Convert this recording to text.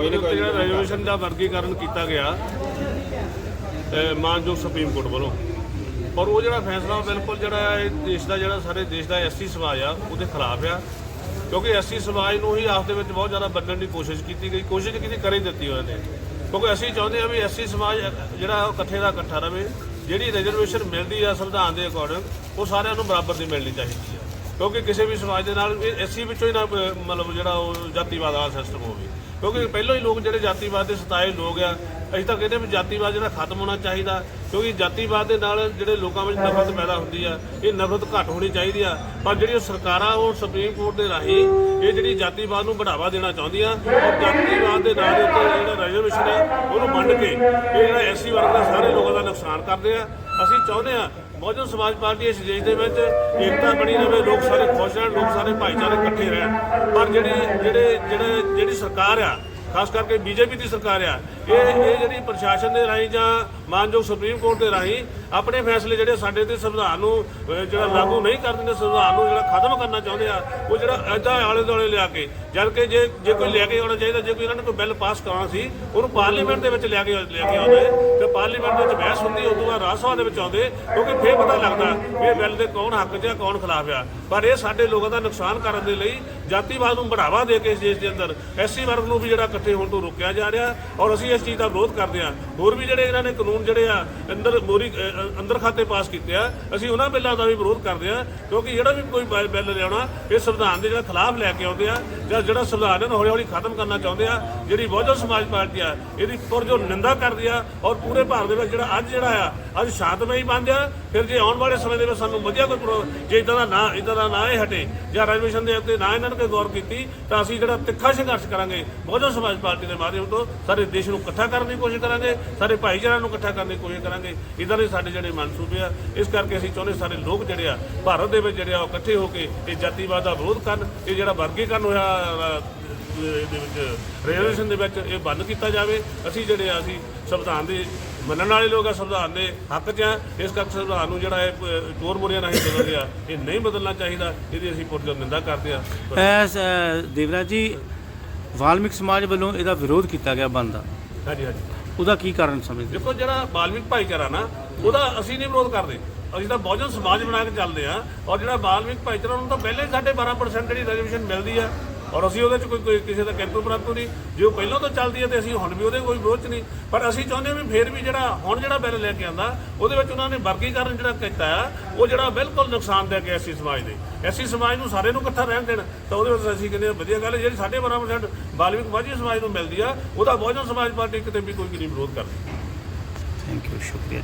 Reservation ਦਾ ਵਰਗੀਕਰਨ ਕੀਤਾ ਗਿਆ ਮਾਨਯੋਗ ਸੁਪਰੀਮ ਕੋਰਟ ਵੱਲੋਂ। ਔਰ ਉਹ ਜਿਹੜਾ ਫੈਸਲਾ ਬਿਲਕੁਲ ਜਿਹੜਾ ਹੈ ਇਹ ਦੇਸ਼ ਦਾ ਜਿਹੜਾ ਸਾਰੇ ਦੇਸ਼ ਦਾ ਐਸਸੀ ਸਮਾਜ ਆ ਉਹਦੇ ਖਿਲਾਫ ਆ। ਕਿਉਂਕਿ ਐਸਸੀ ਸਮਾਜ ਨੂੰ ਹੀ ਆਪਸ ਦੇ ਵਿੱਚ ਬਹੁਤ ਜ਼ਿਆਦਾ ਵੰਡਣ ਦੀ ਕੋਸ਼ਿਸ਼ ਕੀਤੀ ਗਈ ਕੋਸ਼ਿਸ਼ ਕੀਤੀ ਕਰੀ ਦਿੱਤੀ ਉਹਨਾਂ ਨੇ। ਕਿਉਂਕਿ ਅਸੀਂ ਚਾਹੁੰਦੇ ਆ ਵੀ ਐਸਸੀ ਸਮਾਜ ਜਿਹੜਾ ਉਹ ਇਕੱਠੇ ਦਾ ਇਕੱਠਾ ਰਵੇ ਜਿਹੜੀ ਰਿਜ਼ਰਵੇਸ਼ਨ ਮਿਲਦੀ ਆ ਸੰਵਿਧਾਨ ਦੇ ਅਕੋਰਡਿੰਗ ਉਹ ਸਾਰਿਆਂ ਨੂੰ ਬਰਾਬਰ ਦੀ ਮਿਲਣੀ ਚਾਹੀਦੀ ਆ ਕਿਉਂਕਿ ਕਿਸੇ ਵੀ ਸਮਾਜ ਦੇ ਨਾਲ ਐਸਸੀ ਵਿੱਚੋਂ ਹੀ ਨਾ ਅਹ, ਮਤਲਬ ਜਿਹੜਾ ਉਹ ਜਾਤੀਵਾਦ ਵਾਲਾ ਸਿਸਟਮ ਹੋਵੇ ਕਿਉਂਕਿ ਪਹਿਲਾਂ ਹੀ ਲੋਕ ਜਿਹੜੇ ਜਾਤੀਵਾਦ ਦੇ ਸਤਾਏ ਲੋਕ ਆ ਅਸੀਂ ਤਾਂ ਕਹਿੰਦੇ ਵੀ ਜਾਤੀਵਾਦ ਜਿਹੜਾ ਖਤਮ ਹੋਣਾ ਚਾਹੀਦਾ। ਕਿਉਂਕਿ ਜਾਤੀਵਾਦ ਦੇ ਨਾਲ ਜਿਹੜੇ ਲੋਕਾਂ ਵਿੱਚ ਨਫ਼ਰਤ ਪੈਦਾ ਹੁੰਦੀ ਆ ਇਹ ਨਫ਼ਰਤ ਘੱਟ ਹੋਣੀ ਚਾਹੀਦੀ ਆ। ਪਰ ਜਿਹੜੀਆਂ ਸਰਕਾਰਾਂ ਉਹ ਸੁਪਰੀਮ ਕੋਰਟ ਦੇ ਰਾਹੀਂ ਇਹ ਜਿਹੜੀ ਜਾਤੀਵਾਦ ਨੂੰ ਬੜਾਵਾ ਦੇਣਾ ਚਾਹੁੰਦੀਆਂ ਔਰ ਜਾਤੀਵਾਦ ਦੇ ਨਾਂ ਦੇ ਉੱਤੇ ਜਿਹੜਾ ਰਿਜ਼ਰਵੇਸ਼ਨ ਆ ਉਹਨੂੰ ਵੰਡ ਕੇ ਇਹ ਜਿਹੜਾ ਐਸਸੀ ਵਰਗ ਦਾ ਸਾਰੇ ਲੋਕਾਂ ਦਾ ਨੁਕਸਾਨ ਕਰਦੇ ਆ। ਅਸੀਂ ਚਾਹੁੰਦੇ ਆ ਬਹੁਜਨ ਸਮਾਜ ਪਾਰਟੀ ਇਸ ਦੇਸ਼ ਦੇ ਵਿੱਚ ਏਕਤਾ ਬਣੀ ਰਹੇ ਲੋਕ ਸਾਰੇ ਖੁਸ਼ ਰਹਿਣ, ਲੋਕ ਸਾਰੇ ਭਾਈਚਾਰੇ ਇਕੱਠੇ ਰਹਿਣ। ਪਰ ਜਿਹੜੇ ਜਿਹੜੇ ਜਿਹੜੇ, ਜਿਹੜੀ ਸਰਕਾਰ ਆ ਖਾਸ ਕਰਕੇ ਬੀਜੇਪੀ ਦੀ ਸਰਕਾਰ ਆ। ਇਹ ਇਹ ਜਿਹੜੀ ਪ੍ਰਸ਼ਾਸਨ ਦੇ ਰਾਹੀਂ ਜਾਂ ਮਾਨਯੋਗ ਸੁਪਰੀਮ ਕੋਰਟ ਦੇ ਰਾਹੀਂ ਆਪਣੇ ਫੈਸਲੇ ਜਿਹੜੇ ਸਾਡੇ ਤੇ ਸੰਵਿਧਾਨ ਨੂੰ ਜਿਹੜਾ ਲਾਗੂ ਨਹੀਂ ਕਰ ਦਿੰਦੇ, ਸੰਵਿਧਾਨ ਨੂੰ ਜਿਹੜਾ ਖਤਮ ਕਰਨਾ ਚਾਹੁੰਦੇ ਆ, ਉਹ ਜਿਹੜਾ ਐਦਾਂ ਆਲੇ ਦੁਆਲੇ ਲਿਆ ਕੇ, ਜਦ ਕਿ ਜੇ ਜੇ ਕੋਈ ਲੈ ਕੇ ਆਉਣਾ ਚਾਹੀਦਾ, ਜੇ ਕੋਈ ਇਹਨਾਂ ਨੇ ਕੋਈ ਬਿੱਲ ਪਾਸ ਕਰਾਉਣਾ ਸੀ, ਉਹਨੂੰ ਪਾਰਲੀਮੈਂਟ ਦੇ ਵਿੱਚ ਲਿਆ ਕੇ ਲੈ ਕੇ ਆਉਂਦੇ, ਤੇ ਪਾਰਲੀਮੈਂਟ ਦੇ ਵਿੱਚ ਬਹਿਸ ਹੁੰਦੀ ਉਦੋਂ ਬਾਅਦ ਰਾਜ ਸਭਾ ਦੇ ਵਿੱਚ ਆਉਂਦੇ, ਕਿਉਂਕਿ ਫੇਰ ਪਤਾ ਲੱਗਦਾ ਵੀ ਇਹ ਬਿੱਲ ਦੇ ਕੌਣ ਹੱਕ 'ਚ ਆ, ਕੌਣ ਖਿਲਾਫ ਆ। ਪਰ ਇਹ ਸਾਡੇ ਲੋਕਾਂ ਦਾ ਨੁਕਸਾਨ ਕਰਨ ਦੇ ਲਈ ਜਾਤੀਵਾਦ ਨੂੰ ਬੜਾਵਾ ਦੇ ਕੇ ਇਸ ਦੇਸ਼ ਦੇ ਅੰਦਰ, ਐਸਸੀ ਵਰਗ ਨੂੰ ਵੀ ਜਿਹੜਾ ਇਕੱਠੇ ਹੋਣ ਤੋਂ ਰੋਕਿਆ ਜਾ ਰਿਹਾ ਔਰ ਅਸੀਂ ਇਸ ਚੀਜ਼ ਦਾ ਵਿਰੋਧ ਕਰਦੇ ਹਾਂ। ਹੋਰ ਵੀ ਜਿਹੜੇ ਇਹਨਾਂ ਨੇ ਕਾਨੂੰਨ ਜਿਹੜੇ ਆ, ਅੰਦਰ ਮੋਰੀ ਅੰਦਰ ਖਾਤੇ ਪਾਸ ਕੀਤੇ ਆ, ਅਸੀਂ ਉਹਨਾਂ ਬਿੱਲਾਂ ਦਾ ਵੀ ਵਿਰੋਧ ਕਰਦੇ ਹਾਂ ਕਿਉਂਕਿ ਜਿਹੜਾ ਵੀ ਕੋਈ ਬਿੱਲ- ਬਿੱਲ ਲਿਆਉਣਾ, ਇਹ ਸੰਵਿਧਾਨ ਦੇ ਜਿਹੜਾ ਖਿਲਾਫ ਲੈ ਕੇ ਆਉਂਦੇ ਆ ਜਾਂ ਜਿਹੜਾ ਸੰਵਿਧਾਨ ਨੂੰ ਹੌਲੀ ਹੌਲੀ ਖਤਮ ਕਰਨਾ ਚਾਹੁੰਦੇ ਆ। ਜਿਹੜੀ ਬਹੁਜਨ ਸਮਾਜ ਪਾਰਟੀ ਆ, ਇਹਦੀ ਪੁਰਜੋ ਨਿੰਦਾ ਕਰਦੀ ਆ ਔਰ ਪੂਰੇ ਭਾਰਤ ਦੇ ਵਿੱਚ ਜਿਹੜਾ ਅੱਜ ਜਿਹੜਾ ਆ, ਅੱਜ ਸ਼ਾਂਤਮਈ ਬੰਦ ਆ। ਫਿਰ ਜੇ ਆਉਣ ਵਾਲੇ ਸਮੇਂ ਦੇ ਵਿੱਚ ਸਾਨੂੰ ਵਧੀਆ ਕੋਈ ਪ੍ਰੋ- ਜੇ ਇਦਾਂ ਦਾ ਨਾ ਇਦਾਂ ਦਾ ਨਾ ਇਹ ਹਟੇ ਜਾਂ ਰੈਜੂਏਸ਼ਨ ਦੇ ਉੱਤੇ ਨਾ ਇਹਨਾਂ ਨੇ ਕੋਈ ਗੌਰ ਕੀਤੀ, ਤਾਂ ਅਸੀਂ ਜਿਹੜਾ ਤਿੱਖਾ ਸੰਘਰਸ਼ ਕਰਾਂਗੇ ਬਹੁਜਨ ਸਮਾਜ ਪਾਰਟੀ ਦੇ ਮਾਧਿਅਮ ਤੋਂ, ਸਾਰੇ ਦੇਸ਼ ਨੂੰ ਇਕੱਠਾ ਕਰਨ ਦੀ ਕੋਸ਼ਿਸ਼ ਕਰਾਂਗੇ, ਸਾਰੇ ਭਾਈਚਾਰਿਆਂ ਨੂੰ ਇਕੱਠਾ ਕਰਨ ਦੀ ਕੋਸ਼ਿਸ਼ ਕਰਾਂਗੇ। ਇਦਾਂ ਦੇ ਸਾਡੇ ਜਿਹੜੇ ਮਨਸੂਬੇ ਆ, ਇਸ ਕਰਕੇ ਅਸੀਂ ਚਾਹੁੰਦੇ ਸਾਰੇ ਲੋਕ ਜਿਹੜੇ ਆ, ਭਾਰਤ ਦੇ ਵਿੱਚ ਜਿਹੜੇ ਆ ਉਹ ਇਕੱਠੇ ਹੋ ਕੇ ਇਹ ਜਾਤੀਵਾਦ ਦਾ ਵਿਰੋਧ ਕਰਨ, ਇਹ ਜਿਹੜਾ ਵਰਗੀਕਰਨ ਹੋਇਆ ਵਿੱਚ ਰੈਜ਼ੋਲੂਸ਼ਨ ਦੇ ਵਿੱਚ ਇਹ ਬੰਦ ਕੀਤਾ ਜਾਵੇ। ਅਸੀਂ ਜਿਹੜੇ ਆ ਅਸੀਂ ਸੰਵਿਧਾਨ ਦੇ ਮੰਨਣ ਵਾਲੇ ਲੋਕ ਆ ਸੰਵਿਧਾਨ ਦੇ ਹੱਕ 'ਚ ਆ। ਇਸ ਕਰਕੇ ਸੰਵਿਧਾਨ ਨੂੰ ਜਿਹੜਾ ਇਹ ਚੋਰ ਮੁਰੀਆਂ ਨਹੀਂ ਬਦਲ ਰਿਹਾ ਇਹ ਨਹੀਂ ਬਦਲਣਾ ਚਾਹੀਦਾ। ਇਹਦੀ ਅਸੀਂ ਪੁਰਜੋਰ ਨਿੰਦਾ ਕਰਦੇ ਆ। ਐਸ ਦੇਵਰਾਜ ਜੀ ਵਾਲਮੀਕ ਸਮਾਜ ਵੱਲੋਂ ਇਹਦਾ ਵਿਰੋਧ ਕੀਤਾ ਗਿਆ ਬੰਦ ਦਾ। ਹਾਂਜੀ ਹਾਂਜੀ। ਉਹਦਾ ਕੀ ਕਾਰਨ ਸਮਝਦੇ? ਦੇਖੋ ਜਿਹੜਾ ਬਾਲਮਿਕ ਭਾਈਚਾਰਾ ਨਾ ਉਹਦਾ ਅਸੀਂ ਨਹੀਂ ਵਿਰੋਧ ਕਰਦੇ। ਅਸੀਂ ਤਾਂ ਬਹੁਜਨ ਸਮਾਜ ਬਣਾ ਕੇ ਚੱਲਦੇ ਆ। ਔਰ ਜਿਹੜਾ ਬਾਲਮਿਕ ਭਾਈਚਾਰਾ ਉਹਨੂੰ ਤਾਂ ਪਹਿਲੇ ਹੀ ਸਾਡੇ 12% ਜਿਹੜੀ ਰਿਜ਼ਰਵੇਸ਼ਨ ਮਿਲਦੀ ਆ ਔਰ ਅਸੀਂ ਉਹਦੇ ਚ ਕੋਈ ਕੋਈ ਕਿਸੇ ਦਾ ਕਿੰਤੂ ਪਰੰਤੂ ਨਹੀਂ। ਜੇ ਉਹ ਪਹਿਲਾਂ ਤੋਂ ਚੱਲਦੀ ਹੈ ਤੇ ਅਸੀਂ ਹੁਣ ਵੀ ਉਹਦੇ ਕੋਈ ਵਿਰੋਧ 'ਚ ਨਹੀਂ। ਪਰ ਅਸੀਂ ਚਾਹੁੰਦੇ ਵੀ ਫੇਰ ਵੀ ਜਿਹੜਾ ਹੁਣ ਜਿਹੜਾ ਬਿੱਲ ਲੈ ਕੇ ਆਂਦਾ, ਉਹਦੇ ਵਿੱਚ ਉਹਨਾਂ ਨੇ ਵਰਗੀਕਰਨ ਜਿਹੜਾ ਕੀਤਾ ਆ ਉਹ ਜਿਹੜਾ ਬਿਲਕੁਲ ਨੁਕਸਾਨਦਾਇਕ ਹੈ ਐਸੀ ਸਮਾਜ ਦੇ। ਐਸੀ ਸਮਾਜ ਨੂੰ ਸਾਰੇ ਨੂੰ ਇਕੱਠਾ ਰਹਿਣ ਦੇਣ, ਤਾਂ ਉਹਦੇ ਵਿੱਚ ਅਸੀਂ ਕਹਿੰਦੇ ਵਧੀਆ ਗੱਲ ਹੈ, ਜਿਹੜੀ ਸਾਡੇ 12% ਬਾਲਵਿਕ ਮਾਝੀ ਸਮਾਜ ਨੂੰ ਮਿਲਦੀ ਆ, ਉਹਦਾ ਬਹੁਜਨ ਸਮਾਜ ਪਾਰਟੀ ਕਿਤੇ ਵੀ ਕੋਈ ਨਹੀਂ ਵਿਰੋਧ ਕਰਦੀ। ਥੈਂਕ ਯੂ ਸ਼ੁਕਰੀਆ